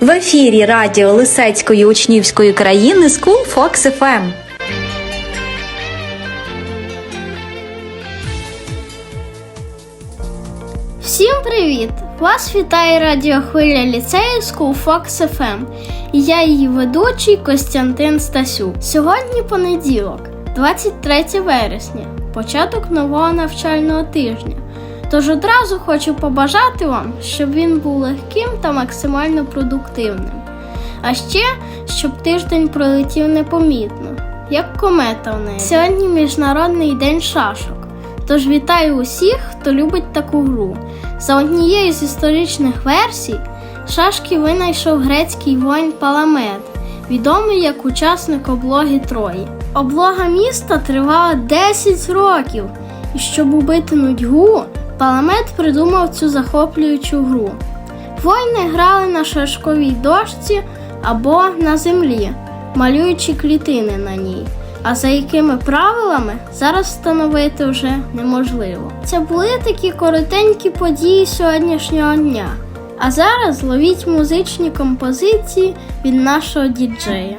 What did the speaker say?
В ефірі радіо Лисецької учнівської країни School Fox FM. Всім привіт! Вас вітає радіохвиля ліцею School Fox FM. І я її ведучий Костянтин Стасюк. Сьогодні понеділок, 23 вересня, початок нового навчального тижня. Тож одразу хочу побажати вам, щоб він був легким та максимально продуктивним. А ще, щоб тиждень пролетів непомітно, як комета в неї. Сьогодні Міжнародний день шашок. Тож вітаю усіх, хто любить таку гру. За однією з історичних версій, шашки винайшов грецький воїн Паламет, відомий як учасник облоги Трої. Облога міста тривала 10 років, і щоб убити нудьгу, Паламет придумав цю захоплюючу гру. Воїни грали на шашковій дошці або на землі, малюючи клітини на ній. А за якими правилами зараз встановити вже неможливо. Це були такі коротенькі події сьогоднішнього дня. А зараз ловіть музичні композиції від нашого діджея.